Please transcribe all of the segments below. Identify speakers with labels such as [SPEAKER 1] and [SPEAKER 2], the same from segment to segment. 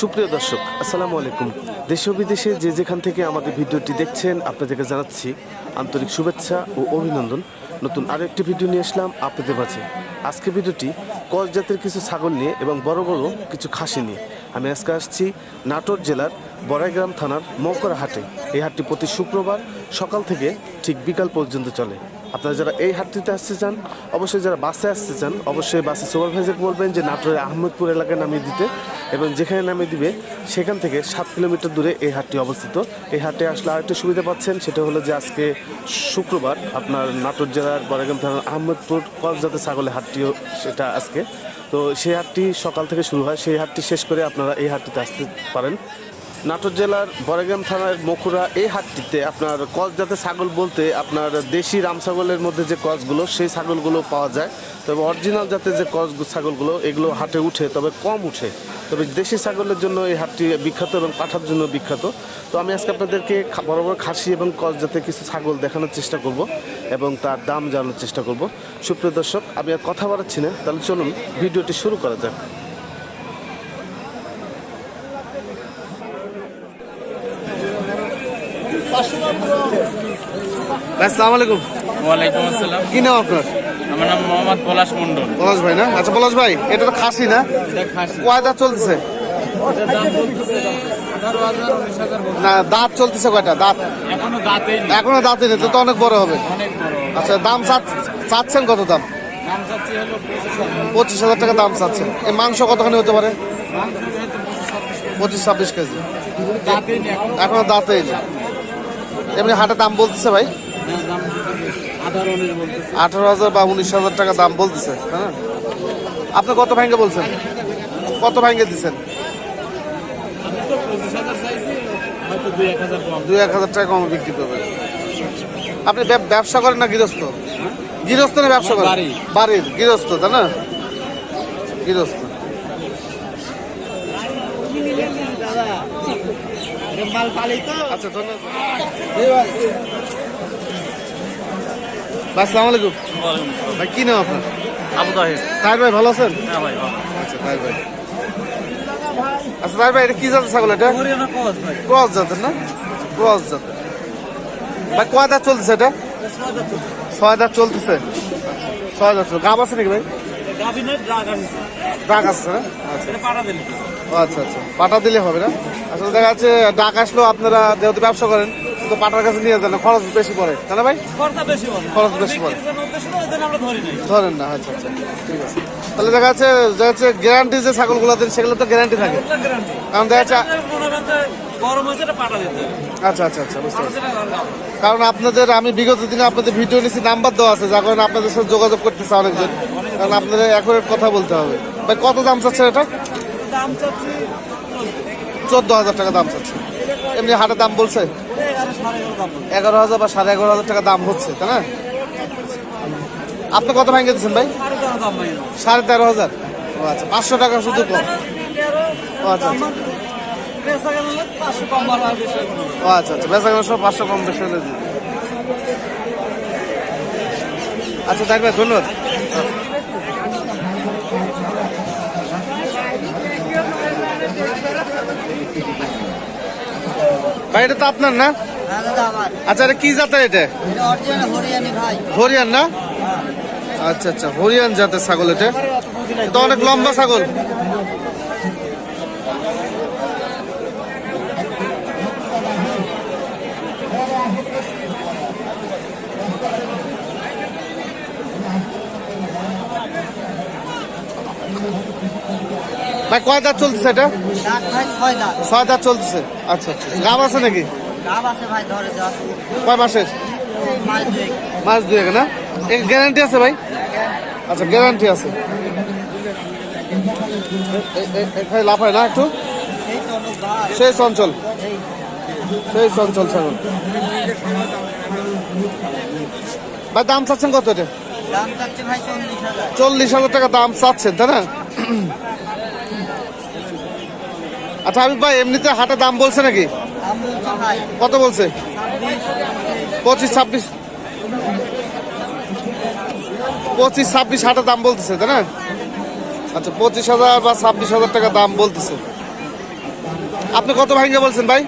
[SPEAKER 1] সুপ্রিয় দর্শক, আসসালামু আলাইকুম। দেশ বিদেশে যে যেখান থেকে আমাদের ভিডিওটি দেখছেন, আপনাদেরকে জানাচ্ছি আন্তরিক শুভেচ্ছা ও অভিনন্দন। নতুন আরও একটি ভিডিও নিয়ে আসলাম আপনাদের মাঝে। আজকে ভিডিওটি কস জাতের কিছু ছাগল নিয়ে এবং বড় বড় কিছু খাসি নিয়ে। আমি আজকে আসছি নাটোর জেলার বড়াইগ্রাম থানার মকরা হাটে এই হাটটি প্রতি শুক্রবার সকাল থেকে ঠিক বিকাল পর্যন্ত চলে। আপনারা যারা এই হাটটিতে আসতে চান, অবশ্যই যারা বাসে আসতে চান, অবশ্যই বাসে সুপারভাইজার বলবেন যে নাটোরের আহমেদপুর এলাকায় নামিয়ে দিতে এবং যেখানে নামিয়ে দিবে, সেখান থেকে সাত কিলোমিটার দূরে এই হাটটি অবস্থিত। এই হাটে আসলে আরেকটি সুবিধা পাচ্ছেন, সেটা হলো যে আজকে শুক্রবার আপনার নাটোর জেলার বড়াগ্রাম থানার আহমেদপুর কলজাতে ছাগলের হাটটিও সেটা আজকে। তো সেই হাটটি সকাল থেকে শুরু হয়, সেই হাটটি শেষ করে আপনারা এই হাটটিতে আসতে পারেন। নাটোর জেলার বড়গ্রাম থানার মখুরা এই হাটটিতে আপনার কস জাতের ছাগল বলতে আপনার দেশি রাম ছাগলের মধ্যে যে কসগুলো, সেই ছাগলগুলো পাওয়া যায়। তবে অরিজিনাল জাতের যে কস ছাগলগুলো, এগুলো হাটে উঠে, তবে কম উঠে। তবে দেশি ছাগলের জন্য এই হাটটি বিখ্যাত এবং পাঠার জন্য বিখ্যাত। তো আমি আজকে আপনাদেরকে বড় বড় খাসি এবং কস জাতের কিছু ছাগল দেখানোর চেষ্টা করব এবং তার দাম জানানোর চেষ্টা করব। সুপ্রিয় দর্শক, আমি আর কথা বাড়াচ্ছি না। তাহলে চলুন, ভিডিওটি শুরু করা যাক। আসসালামু আলাইকুম।
[SPEAKER 2] ওয়ালাইকুম আসসালাম।
[SPEAKER 1] কি নাম আপনার?
[SPEAKER 2] আমার নাম মোহাম্মদ পলাশ মন্ডল
[SPEAKER 1] পলাশ ভাই না? আচ্ছা পলাশ ভাই এটা তো খাসি না?
[SPEAKER 2] খাসি।
[SPEAKER 1] চলতেছে। না দাঁত চলতেছে কয়টা? দাঁত।
[SPEAKER 2] এখনও দাঁতেই নেই।
[SPEAKER 1] এখনও দাঁতই নেই তো তো অনেক বড় হবে। আচ্ছা দাম চাচ- চাচ্ছেন কত দাম?
[SPEAKER 2] পঁচিশ হাজার।
[SPEAKER 1] টাকা দাম চাচ্ছেন। এই মাংস কতখানি হতে পারে?
[SPEAKER 2] পঁচিশ ছাব্বিশ কেজি।
[SPEAKER 1] এখনও
[SPEAKER 2] দাঁতেই নেই।
[SPEAKER 1] এমনি হাটে দাম বলতেছে ভাই?
[SPEAKER 2] হ্যাঁ, আঠারো
[SPEAKER 1] হাজার বা উনিশ হাজার টাকা দাম বলতেছে হ্যাঁ আপনি কত ভাঙ্গে বলছেন? কত ভাঙ্গে দিচ্ছেন?
[SPEAKER 2] দুই এক হাজার
[SPEAKER 1] টাকা কমে বিক্রি করবেন আপনি ব্যবসা করেন না গৃহস্থ? গৃহস্থ না ব্যবসা করেন? বাড়ির গৃহস্থ তাই না? গৃহস্থ। আচ্ছা ধন্যবাদ। ভাই, আসসালামু আলাইকুম। ভাই কি নাম আপনার?
[SPEAKER 2] আবু তাহের।
[SPEAKER 1] তাই ভাই ভালো আছেন?
[SPEAKER 2] হ্যাঁ ভাই
[SPEAKER 1] আচ্ছা তাই ভাই। আচ্ছা তাই ভাই এটা কি জাতের ছাগল এটা? ক্রস জাতের না? ক্রস জাতের। ভাই কয় দাঁত চলতেছে এটা? ছয় দাঁত চলতেছে। ছয় দাঁত চলছে গাব আছে নাকি ভাই?
[SPEAKER 2] ড্রাগ আছে
[SPEAKER 1] না? আচ্ছা আচ্ছা আচ্ছা। পাটা দিলে হবে না? আসলে দেখা যাচ্ছে ডাক আসলেও আপনারা যেহেতু ব্যবসা করেন তো পাটার কাছে নিয়ে যান খরচ বেশি পড়ে। তাই না ভাই?
[SPEAKER 2] খরচা বেশি
[SPEAKER 1] পড়ে। ধরেন না আচ্ছা আচ্ছা। ঠিক আছে। তাহলে দেখা যাচ্ছে দেখা যাচ্ছে গ্যারান্টি যে ছাগলগুলো দেন সেগুলো তো গ্যারান্টি থাকে। কারণ দেখা যাচ্ছে আচ্ছা আচ্ছা আচ্ছা বুঝতে পারছি। কারণ আপনাদের আমি বিগত দিনে আপনাদের ভিডিও নিচ্ছি নাম্বার দেওয়া আছে যার কারণে আপনাদের সাথে যোগাযোগ করতেছে অনেকজন। কারণ আপনাদের অ্যাকুরেট কথা বলতে হবে। ভাই কত দাম চাচ্ছেন এটা?
[SPEAKER 2] দাম চাচ্ছি।
[SPEAKER 1] চোদ্দ হাজার টাকা দাম চাচ্ছে। এমনি হাটে দাম বলছে?
[SPEAKER 2] এগারো
[SPEAKER 1] হাজার বা সাড়ে এগারো হাজার টাকা দাম হচ্ছে তাই না? আপনি কত ভেঙে দিচ্ছেন ভাই?
[SPEAKER 2] সাড়ে তেরো
[SPEAKER 1] হাজার? ও আচ্ছা পাঁচশো টাকা শুধু কম ও আচ্ছা আচ্ছা। ও আচ্ছা আচ্ছা বেচা গেলে সব পাঁচশো কম বেশি হলে আচ্ছা থাকবে ধন্যবাদ। ভাই, এটা তো আপনার না? আচ্ছা এটা কি জাতের এটা?
[SPEAKER 3] হরিয়ান?
[SPEAKER 1] না আচ্ছা আচ্ছা হরিয়ান জাতের ছাগল এটা। এটা অনেক লম্বা ছাগল। ভাই কয় দাঁত চলতেছে এটা?
[SPEAKER 3] ছয় দাঁত।
[SPEAKER 1] চলতেছে। আচ্ছা আচ্ছা। গাব আছে নাকি?
[SPEAKER 3] ভাই
[SPEAKER 1] কয় মাসের? মাস দুয়েক। না? গ্যারান্টি আছে ভাই? আচ্ছা গ্যারান্টি আছে। এ- লাভ হয় না একটু?
[SPEAKER 3] সেই ভাই
[SPEAKER 1] চঞ্চল সেই চঞ্চল ছাগল। ভাই দাম চাচ্ছেন কত এটা?
[SPEAKER 3] ভাই চল্লিশ হাজার
[SPEAKER 1] টাকা দাম চাচ্ছেন তাই না? আচ্ছা আমি ভাই এমনিতে হাটে দাম বলছে নাকি? কত বলছে? পঁচিশ ছাব্বিশ। পঁচিশ ছাব্বিশ হাটে দাম বলতেছে তাই না? আচ্ছা পঁচিশ হাজার বা ছাব্বিশ হাজার টাকা দাম বলতেছে। আপনি কত ভাঙ্গে বলছেন ভাই?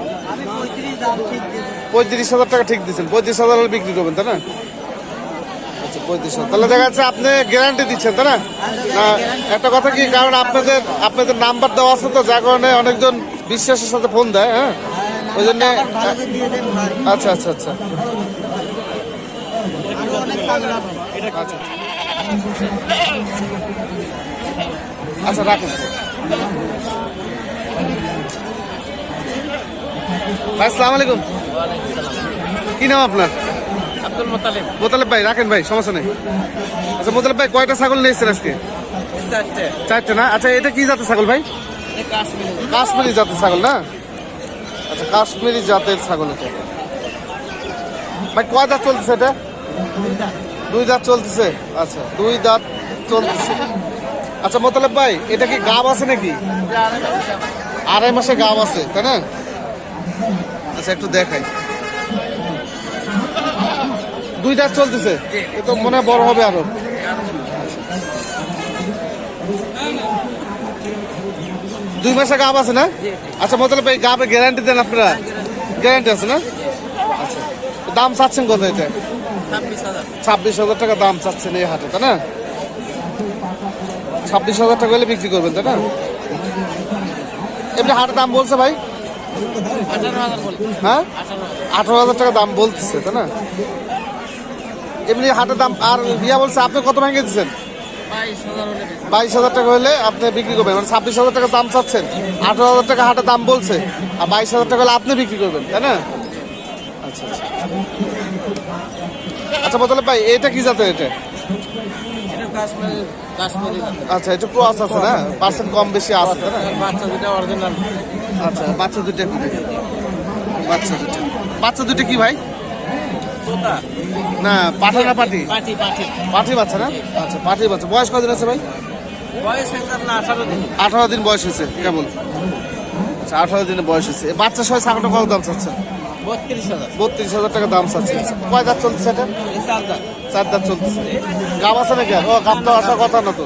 [SPEAKER 3] পঁয়ত্রিশ
[SPEAKER 1] হাজার টাকা ঠিক দিচ্ছেন পঁয়ত্রিশ হাজার বিক্রি করবেন তাই না? পঁয়ত্রিশ হাজার। তাহলে দেখা যাচ্ছে আপনি গ্যারান্টি দিচ্ছেন, তাই না? একটা কথা কি, কারণ আপনাদের আপনাদের নাম্বার দেওয়া আছে তো, যার কারণে অনেকজন বিশ্বাসের সাথে ফোন দেয় হ্যাঁ? ওই জন্য আচ্ছা আচ্ছা আচ্ছা। আচ্ছা আচ্ছা রাখুন আসসালামু আলাইকুম। কি নাম আপনার?
[SPEAKER 2] আব্দুল মোতালিব।
[SPEAKER 1] মোতালেব ভাই রাখেন ভাই সমস্যা নেই। আচ্ছা মোতালেব ভাই কয়টা ছাগল নিয়েছেন আজকে?
[SPEAKER 2] চারটে।
[SPEAKER 1] চারটে না? আচ্ছা এটা কি জাতের ছাগল ভাই?
[SPEAKER 2] কাশ্মীরি
[SPEAKER 1] জাতের ছাগল না? আচ্ছা কাশ্মীরি জাতের ছাগল এটা। ভাই কয় দাঁত চলতেছে এটা? দুই দাঁত চলতেছে। আচ্ছা দুই দাঁত চলতেছে। আচ্ছা মোতালেব ভাই এটা কি গাব আছে নাকি? আড়াই মাসে গাব আছে তাই না? আচ্ছা একটু দেখাই। দুই দাঁত চলতেছে। এ তো মনে বড় হবে আরও। দুই মাসে গাব আছে না? আচ্ছা মোতালেব ভাই গাবে গ্যারান্টি দেন আপনারা। গ্যারান্টি আছে না? আচ্ছা। দাম চাচ্ছেন কত এটা?
[SPEAKER 2] ছাব্বিশ হাজার
[SPEAKER 1] টাকা দাম চাচ্ছেন এই হাটে তাই না? ছাব্বিশ হাজার টাকা হলে বিক্রি করবেন তাই না? এমনি হাটের দাম বলছে ভাই? হ্যাঁ
[SPEAKER 2] আঠারো হাজার
[SPEAKER 1] আঠারো হাজার টাকা দাম বলতেছে তাই না? এমনি হাটের দাম, আর ইয়া বলছে, আপনি কত ভেঙে দিচ্ছেন
[SPEAKER 2] বাইশ হাজার
[SPEAKER 1] টাকা হলে আপনি বিক্রি করবেন। মানে ছাব্বিশ হাজার টাকা দাম চাচ্ছেন। আঠারো হাজার টাকা হাটের দাম বলছে। আর বাইশ হাজার টাকা হলে আপনি বিক্রি করবেন, তাই না? আচ্ছা আচ্ছা। আচ্ছা বদলে ভাই, এটা কি জাতের এটা? আচ্ছা এটা ক্রস আছে না? পার্সেন্ট কম বেশি আছে না?
[SPEAKER 2] বাচ্চা দুটা অরিজিনাল
[SPEAKER 1] আচ্ছা বাচ্চা দুটো বাচ্চা দুটো বাচ্চা দুটো কি ভাই? না? পাঠা না পাটি
[SPEAKER 2] পাটি পাটি
[SPEAKER 1] পাঠি বাচ্চা না? আচ্ছা পাঠি বাচ্চা। বয়স কদিন আছে ভাই?
[SPEAKER 2] বয়স হয়েছে আপনার আঠারো দিন।
[SPEAKER 1] আঠারো দিন বয়স হয়েছে কেমন? আচ্ছা আঠারো দিনের বয়স হয়েছে। বাচ্চা সবাই ছাগলটা কত দাম চাচ্ছে
[SPEAKER 2] বত্রিশ হাজার।
[SPEAKER 1] টাকা দাম চাচ্ছে কয় দাঁত চলতেছে এটা?
[SPEAKER 2] চার দাঁত।
[SPEAKER 1] চলতেছে গাম আছে নাকি? ও গাম তো আসার কথা না তো।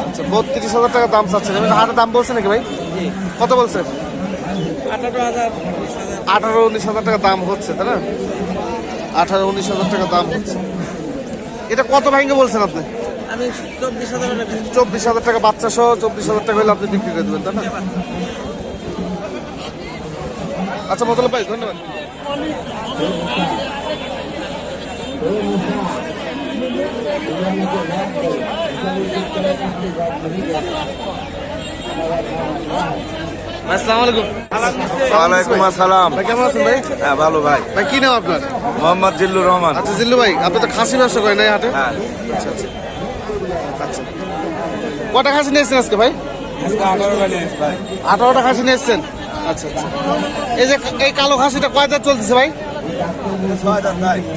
[SPEAKER 1] আচ্ছা বত্রিশ হাজার টাকা দাম চাচ্ছে এমনি হাটের দাম বলছে নাকি ভাই? কত বলছে?
[SPEAKER 2] আঠারো হাজার।
[SPEAKER 1] আঠারো উনিশ হাজার টাকা দাম হচ্ছে তাই না? আঠারো উনিশ হাজার টাকা দাম হচ্ছে। এটা কত ভাঙ্গে বলছেন আপনি?
[SPEAKER 2] আমি চব্বিশ হাজার হলে
[SPEAKER 1] চব্বিশ হাজার টাকা বাচ্চা সহ চব্বিশ হাজার টাকা হলে আপনি বিক্রি করে দেবেন তাই না? আচ্ছা মতলব ভাই ধন্যবাদ। আসসালামু আলাইকুম।
[SPEAKER 4] ওয়ালাইকুম আসসালাম।
[SPEAKER 1] ভাই কেমন আছেন ভাই?
[SPEAKER 4] হ্যাঁ ভালো ভাই।
[SPEAKER 1] ভাই কি নাম আপনার?
[SPEAKER 4] মোহাম্মদ জিল্লুর রহমান।
[SPEAKER 1] আচ্ছা জিল্লু ভাই আপনি তো খাসি ব্যবসা করেন এই হাটে?
[SPEAKER 4] হ্যাঁ।
[SPEAKER 1] আচ্ছা আচ্ছা। কটা খাসি নিয়েছেন আজকে ভাই? আঠারোটা খাসি নিয়ে আচ্ছা আচ্ছা। এই যে এই কালো খাসিটা কয় দাঁত চলতেছে ভাই?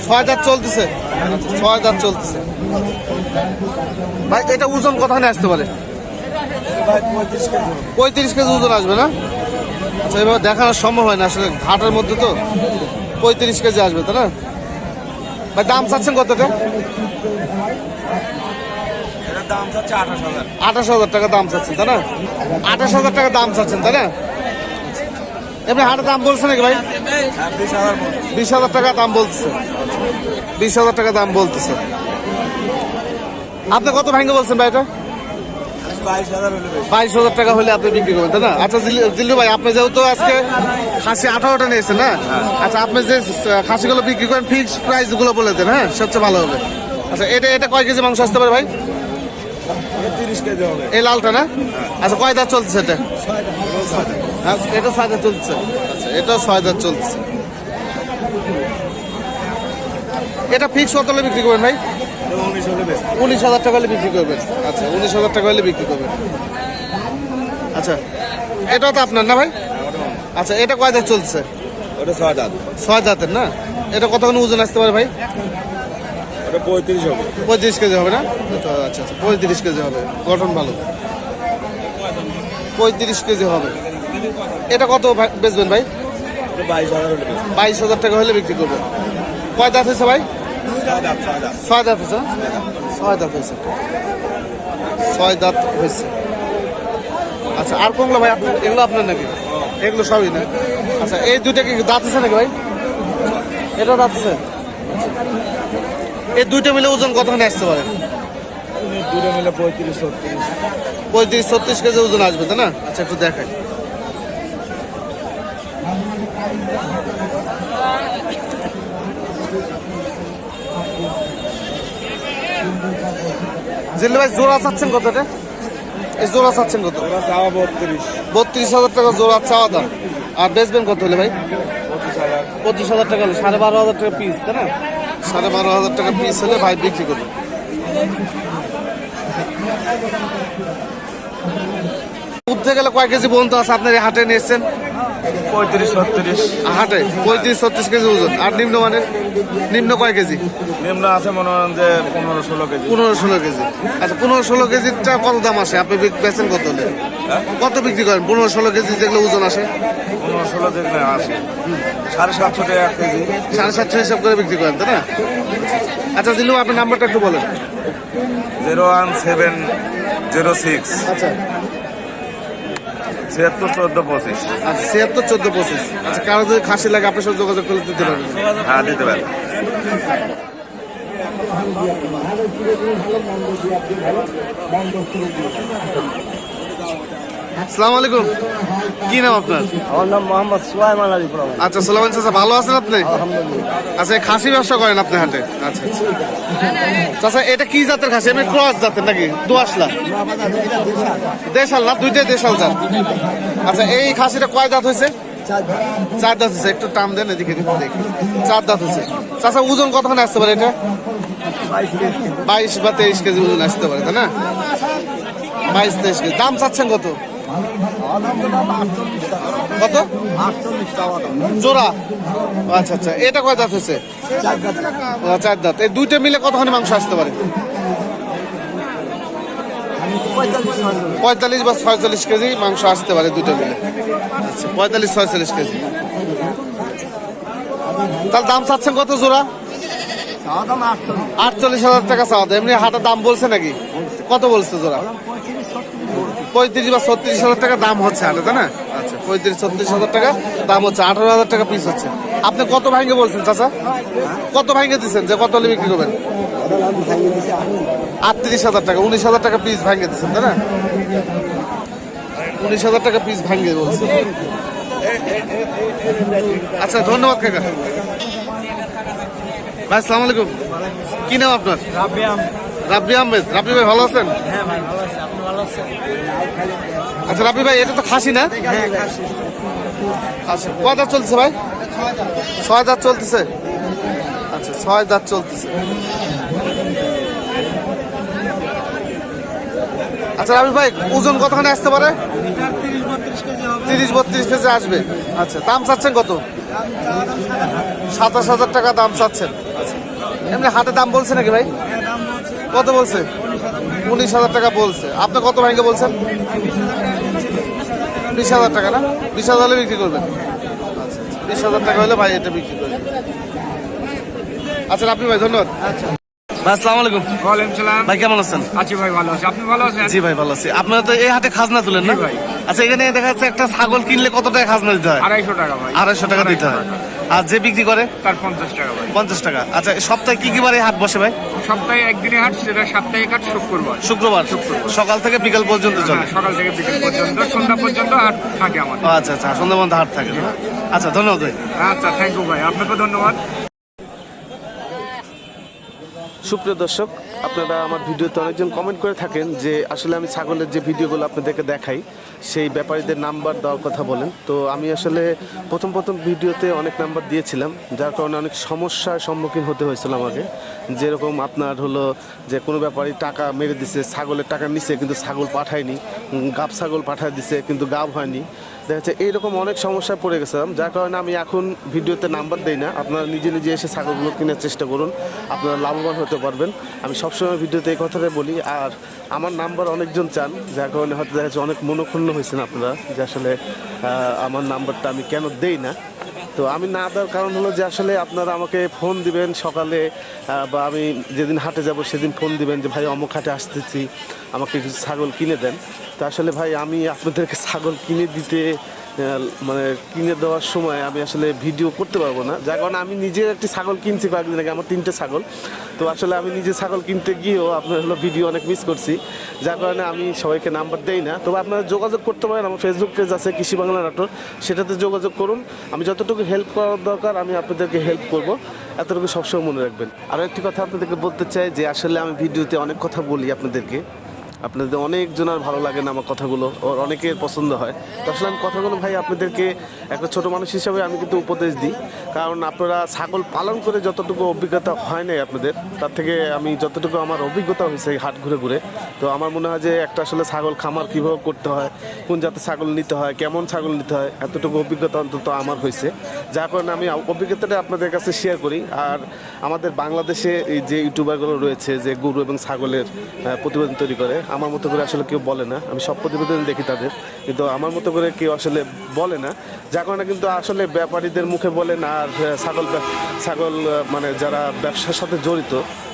[SPEAKER 1] ছয় দাঁত চলতেছে? ছয় দাঁত চলতেছে। ভাই এটা ওজন কথা কোথায় আসতে পারে? পঁয়ত্রিশ কেজি ওজন আসবে না? আচ্ছা এভাবে দেখানো সম্ভব হয় না আসলে ঘাটের মধ্যে তো পঁয়ত্রিশ কেজি আসবে তাই না? ভাই দাম চাচ্ছেন কতটা আঠাশ হাজার। টাকা দাম চাচ্ছেন তাই না? আঠাশ হাজার টাকা দাম চাচ্ছেন তাই না? এমনি হাটের দাম বলছে নাকি ভাই?
[SPEAKER 4] হাজার
[SPEAKER 1] বিশ হাজার টাকা দাম বলতেছে বিশ হাজার টাকা দাম বলতেছে। আপনি কত ভাঙ্গে বলছেন ভাই এটা?
[SPEAKER 4] বাইশ হাজার
[SPEAKER 1] টাকা হলে আপনি বিক্রি করবেন তাই না? আচ্ছা জিল্লু- জিল্লু ভাই আপনি যেহেতু আজকে খাসি আঠারোটা নিয়েছেন না? আচ্ছা আপনি যে খাসিগুলো বিক্রি করেন ফিক্স প্রাইসগুলো বলে দেন হ্যাঁ? সবচেয়ে ভালো হবে। আচ্ছা এটা এটা কয় কেজি মাংস আসতে পারে ভাই? এই লালটা না? আচ্ছা কয় দাঁত চলতেছে এটা? হ্যাঁ, এটা ছয় দাঁত চলছে আচ্ছা এটা ছয় দাঁত চলছে এটা ফিক্স কত হলে বিক্রি করবেন ভাই?
[SPEAKER 4] উনিশ
[SPEAKER 1] হাজার টাকা হলে বিক্রি করবেন। আচ্ছা উনিশ হাজার টাকা হলে বিক্রি করবেন। আচ্ছা এটাও তো আপনার না ভাই? আচ্ছা এটা কয় দাঁত চলছে?
[SPEAKER 4] ওটা ছয় দাঁত।
[SPEAKER 1] ছয় দাঁতের না? এটা কতক্ষণ ওজন আসতে পারে ভাই?
[SPEAKER 4] ওটা পঁয়ত্রিশ হবে।
[SPEAKER 1] পঁয়ত্রিশ কেজি হবে না? আচ্ছা আচ্ছা আচ্ছা পঁয়ত্রিশ কেজি হবে। গঠন ভালো। পঁয়ত্রিশ কেজি হবে। এটা কত বেচবেন ভাই?
[SPEAKER 4] বাইশ হাজার
[SPEAKER 1] বাইশ হাজার টাকা হলে বিক্রি করবেন। কয় দাঁত হয়েছে ভাই?
[SPEAKER 4] ছয় দাঁত দাঁত
[SPEAKER 1] দাঁত হয়েছে? ছয় দাঁত হয়েছে। ছয় দাঁত হয়েছে। আচ্ছা আর কোনগুলো ভাই আপনার? এগুলো আপনার নাকি? এগুলো সবই না? আচ্ছা এই দুইটা কি দাঁতছে নাকি ভাই? এটা দাঁতছে এই দুইটা মিলে ওজন কতখানি আসতে পারে?
[SPEAKER 4] দুটো মিলে পঁয়ত্রিশ ছত্রিশ।
[SPEAKER 1] পঁয়ত্রিশ ছত্রিশ কেজি ওজন আসবে তাই না? আচ্ছা একটু দেখাই। জিল্লু ভাই জোড়া চাচ্ছেন কত এটা? এই জোড়া চাচ্ছেন কত?
[SPEAKER 4] বত্রিশ।
[SPEAKER 1] হাজার টাকা জোড়া চাওয়া দাম। আর বেচবেন কত হলে ভাই?
[SPEAKER 4] পঁচিশ হাজার।
[SPEAKER 1] টাকা হলে সাড়ে বারো হাজার টাকা পিস তাই না? সাড়ে বারো হাজার টাকা পিস হলে ভাই বিক্রি করবে। উঠতে গেলে কয় কেজি পর্যন্ত আছে? আপনার এই হাটে নিয়ে এসছেন
[SPEAKER 4] পঁয়ত্রিশ ছত্রিশ।
[SPEAKER 1] হাটে পঁয়ত্রিশ ছত্রিশ কেজি ওজন। আর নিম্ন মানে নিম্ন কয় কেজি?
[SPEAKER 4] নিম্ন আছে মনে করেন যে পনেরো ষোলো কেজি।
[SPEAKER 1] পনেরো ষোলো কেজি। আচ্ছা পনেরো ষোলো কেজিটা কত দাম আসে? আপনি বেচেন কত হলে? কত বিক্রি করেন? পনেরো ষোলো কেজি যেগুলো ওজন আসে?
[SPEAKER 4] পনেরো ষোলো যেগুলো আসে। সাড়ে সাতশো টাকা কেজি।
[SPEAKER 1] সাড়ে সাতশো হিসাব করে বিক্রি করেন তাই না? আচ্ছা দিলু আপনার নাম্বারটা একটু বলেন।
[SPEAKER 4] Zero one seven zero six.
[SPEAKER 1] আচ্ছা।
[SPEAKER 4] ছিয়াত্তর চোদ্দ পঁচিশ।
[SPEAKER 1] আচ্ছা ছিয়াত্তর চোদ্দ পঁচিশ। আচ্ছা কারও যদি খাসি লাগে আপনার সাথে যোগাযোগ করে দিতে পারবেন।
[SPEAKER 4] হ্যাঁ দিতে পারেন।
[SPEAKER 1] আসসালামু আলাইকুম। কি নাম আপনার?
[SPEAKER 3] আমার নাম মোহাম্মদ সুলাইমান আলী প্রমাণ
[SPEAKER 1] আচ্ছা সালাম চাচা ভালো আছেন আপনি?
[SPEAKER 3] আলহামদুলিল্লাহ।
[SPEAKER 1] আচ্ছা খাসি ব্যবসা করেন আপনি হাটে? আচ্ছা চাচা এটা কি জাতের খাসি? এমনি ক্রস জাতের নাকি? দোয়াশলা দেশাল না? দুইটাই দেশাল জাত। আচ্ছা এই খাসিটা কয় দাঁত হয়েছে? চার দাঁত। হয়েছে। একটু টান দেন এদিকে দেখি চার দাঁত হয়েছে। চাচা ওজন কতখানি আসতে পারে এটা? বাইশ বা তেইশ কেজি ওজন আসতে পারে তাই না? বাইশ তেইশ কেজি। দাম চাচ্ছেন কত? কত? জোড়া? আচ্ছা আচ্ছা। এটা কয় দাঁত হয়েছে? চার দাঁত। এই দুইটা মিলে কতখানি মাংস আসতে পারে? পঁয়তাল্লিশ বা ছয়চল্লিশ কেজি মাংস আসতে পারে দুটো মিলে। আচ্ছা পঁয়তাল্লিশ, ছয়চল্লিশ কেজি। তাহলে দাম চাচ্ছেন কত জোড়া? আটচল্লিশ হাজার টাকা চাওয়া। এমনি হাটের দাম বলছে নাকি? কত বলছে জোড়া? পঁয়ত্রিশ বা ছত্রিশ হাজার টাকা দাম হচ্ছে আলু তাই না? আচ্ছা পঁয়ত্রিশ ছত্রিশ হাজার টাকা দাম হচ্ছে আঠারো হাজার টাকা পিস হচ্ছে। আপনি কত ভাঙ্গে বলছেন চাচা? কত ভাঙ্গে দিচ্ছেন যে কত হলে বিক্রি করবেন? আটত্রিশ হাজার টাকা উনিশ হাজার টাকা পিস ভাঙ্গে দিচ্ছেন তাই না? উনিশ হাজার টাকা পিস ভাঙ্গে বলছে আচ্ছা ধন্যবাদ কাকা। ভাই আসসালামু আলাইকুম। কি নাম আপনার?
[SPEAKER 3] রাবিয়াম
[SPEAKER 1] রাব্বি আহমেদ। রাব্বি ভাই ভালো আছেন?
[SPEAKER 3] হ্যাঁ ভাই ভালো আছে আপনি ভালো আছেন
[SPEAKER 1] আচ্ছা রাব্বি ভাই এটা তো খাসি না?
[SPEAKER 3] হ্যাঁ
[SPEAKER 1] আচ্ছা কয় দাঁত চলছে ভাই? ছয় দাঁত চলতেছে? আচ্ছা ছয় দাঁত চলতেছে। আচ্ছা রাবি ভাই ওজন কতখানি আসতে পারে?
[SPEAKER 3] তিরিশ বত্রিশ কেজি
[SPEAKER 1] তিরিশ বত্রিশ কেজি আসবে। আচ্ছা দাম চাচ্ছেন কত? সাতাশ হাজার টাকা দাম চাচ্ছেন। আচ্ছা এমনি হাতে দাম বলছে নাকি ভাই? কত বলছে? উনিশ হাজার টাকা বলছে। আপনি কত ভাইকে বলছেন? বিশ হাজার টাকা না? বিশ হাজার হলে বিক্রি করবেন। বিশ হাজার টাকা হলে ভাই এটা বিক্রি করবেন। আচ্ছা আপনি ভাই ধন্যবাদ। আচ্ছা। আসসালামু আলাইকুম।
[SPEAKER 2] ওয়ালাইকুম সালাম।
[SPEAKER 1] ভাই কেমন আছেন?
[SPEAKER 2] আছি ভাই ভালো আছি। আপনি ভালো আছেন?
[SPEAKER 1] জি ভাই ভালো আছি। আপনারা তো এই হাতে খাজনা তুলেন না?
[SPEAKER 2] ভাই।
[SPEAKER 1] আচ্ছা এখানে দেখা যাচ্ছে একটা ছাগল কিনলে কত টাকা খাজনা দিতে হয়?
[SPEAKER 2] আড়াইশো টাকা ভাই।
[SPEAKER 1] আড়াইশো টাকা দিতে হয়। আর যে বিক্রি করে?
[SPEAKER 2] তার পঞ্চাশ টাকা ভাই।
[SPEAKER 1] পঞ্চাশ টাকা। আচ্ছা সপ্তাহে কি কি বারে হাট বসে ভাই?
[SPEAKER 2] সপ্তাহে একদিনে হাট সেটা সাপ্তাহিক হাট শুক্রবার।
[SPEAKER 1] শুক্রবার। সকাল থেকে বিকাল পর্যন্ত চলে।
[SPEAKER 2] হ্যাঁ, সকাল থেকে বিকেল পর্যন্ত সন্ধ্যা পর্যন্ত হাট থাকে আমাদের।
[SPEAKER 1] ও, আচ্ছা আচ্ছা সন্ধ্যা পর্যন্ত হাট থাকে। না? আচ্ছা ধন্যবাদ ভাই।
[SPEAKER 2] আচ্ছা থ্যাংক ইউ ভাই আপনাকে ধন্যবাদ।
[SPEAKER 1] সুপ্রিয় দর্শক আপনারা আমার ভিডিওতে অনেকজন কমেন্ট করে থাকেন যে আসলে আমি ছাগলের যে ভিডিওগুলো আপনাদেরকে দেখাই, সেই ব্যাপারীদের নাম্বার দেওয়ার কথা বলেন। তো আমি আসলে প্রথম প্রথম ভিডিওতে অনেক নাম্বার দিয়েছিলাম, যার কারণে অনেক সমস্যার সম্মুখীন হতে হয়েছিল আমাকে। যেরকম আপনার হলো যে কোনো ব্যাপারী টাকা মেরে দিছে, ছাগলের টাকা নিছে, কিন্তু ছাগল পাঠায়নি গাব ছাগল পাঠায় দিছে, কিন্তু গাব হয়নি। দেখা যাচ্ছে এইরকম অনেক সমস্যায় পড়ে গেছিলাম যার কারণে আমি এখন ভিডিওতে নাম্বার দিই না। আপনারা নিজে নিজে এসে ছাগলগুলো কেনার চেষ্টা করুন। আপনারা লাভবান হতে পারবেন। আমি সবসময় ভিডিওতে এই কথাটাই বলি। আর আমার নাম্বার অনেকজন চান, যার কারণে হয়তো দেখা যাচ্ছে অনেক মনোক্ষুণ্ণ হয়েছেন আপনারা, যে আসলে আমার নাম্বারটা আমি কেন দেই না। তো আমি না দেওয়ার কারণ হলো যে আসলে আপনারা আমাকে ফোন দিবেন সকালে বা আমি যেদিন হাটে যাব সেদিন ফোন দিবেন যে, ভাই, অমুক হাটে আসতেছি, আমাকে কিছু ছাগল কিনে দেন। তো আসলে ভাই, আমি আপনাদেরকে ছাগল কিনে দিতে মানে কিনে দেওয়ার সময় আমি আসলে ভিডিও করতে পারব না। যার কারণে আমি নিজে একটি ছাগল কিনছি কয়েকদিন আগে, আমার তিনটে ছাগল। তো আসলে আমি নিজে ছাগল কিনতে গিয়েও আপনার হলো ভিডিও অনেক মিস করছি। যার কারণে আমি সবাইকে নাম্বার দেই না। তবে আপনারা যোগাযোগ করতে পারেন, আমার ফেসবুক পেজ আছে কৃষি বাংলা নাটক। সেটাতে যোগাযোগ করুন। আমি যতটুকু হেল্প করার দরকার, আমি আপনাদেরকে হেল্প করব। এতটুকু সবসময় মনে রাখবেন। আরও একটি কথা আপনাদেরকে বলতে চাই যে, আসলে আমি ভিডিওতে অনেক কথা বলি আপনাদেরকে। আপনাদের অনেকজনের ভালো লাগে না আমার কথাগুলো, ওর অনেকের পছন্দ হয়। তো আসলে আমি কথাগুলো ভাই আপনাদেরকে একটা ছোট মানুষ হিসাবে আমি কিন্তু উপদেশ দিই। কারণ আপনারা ছাগল পালন করে যতটুকু অভিজ্ঞতা হয় নাই আপনাদের, তার থেকে আমি যতটুকু আমার অভিজ্ঞতা হয়েছে হাট ঘুরে ঘুরে, তো আমার মনে হয় যে একটা আসলে ছাগল খামার কীভাবে করতে হয়, কোন জাতের ছাগল নিতে হয়, কেমন ছাগল নিতে হয়, এতটুকু অভিজ্ঞতা অন্তত আমার হয়েছে। যার কারণে আমি অভিজ্ঞতাটা আপনাদের কাছে শেয়ার করি। আর আমাদের বাংলাদেশে এই যে ইউটিউবারগুলো রয়েছে, যে গরু এবং ছাগলের প্রতিবেদন তৈরি করে আমার মতো করে আসলে কেউ বলে না। আমি সব প্রতিবেদন দেখি তাদের। কিন্তু আমার মতো করে কেউ আসলে বলে না। যার কারণে কিন্তু আসলে ব্যাপারীদের মুখে বলেন আর ছাগল ছাগল মানে যারা ব্যবসার সাথে জড়িত,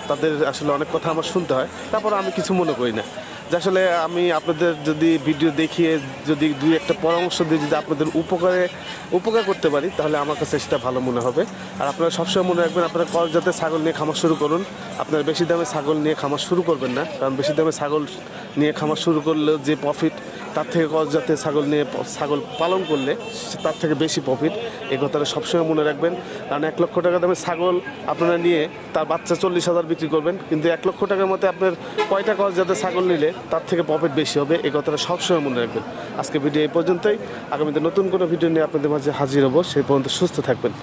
[SPEAKER 1] তাদের আসলে অনেক কথা আমার শুনতে হয়। তারপর আমি কিছু মনে করি না। যে আসলে আমি আপনাদের যদি ভিডিও দেখিয়ে যদি দুই একটা পরামর্শ দিয়ে যদি আপনাদের উপকারে, উপকার করতে পারি, তাহলে আমার কাছে সেটা ভালো মনে হবে। আর আপনারা সবসময় মনে রাখবেন, আপনারা কল যাতে ছাগল নিয়ে খামার শুরু করুন, আপনারা বেশি দামে ছাগল নিয়ে খামার শুরু করবেন না। কারণ বেশি দামে ছাগল নিয়ে খামার শুরু করলে যে প্রফিট তার থেকে কল যাতে ছাগল নিয়ে ছাগল পালন করলে তার থেকে বেশি প্রফিট এই কথাটা সবসময় মনে রাখবেন। কারণ এক লক্ষ টাকা দামে ছাগল আপনারা নিয়ে তার বাচ্চা চল্লিশ হাজার বিক্রি করবেন। কিন্তু এক লক্ষ টাকার মধ্যে আপনার কয়টা কল যাতে ছাগল নিলে তার থেকে প্রফিট বেশি হবে, এই কথাটা সবসময় মনে রাখবেন। আজকে ভিডিও এই পর্যন্তই। আগামীতে নতুন কোনো ভিডিও নিয়ে আপনাদের মাঝে হাজির হব। সেই পর্যন্ত সুস্থ থাকবেন।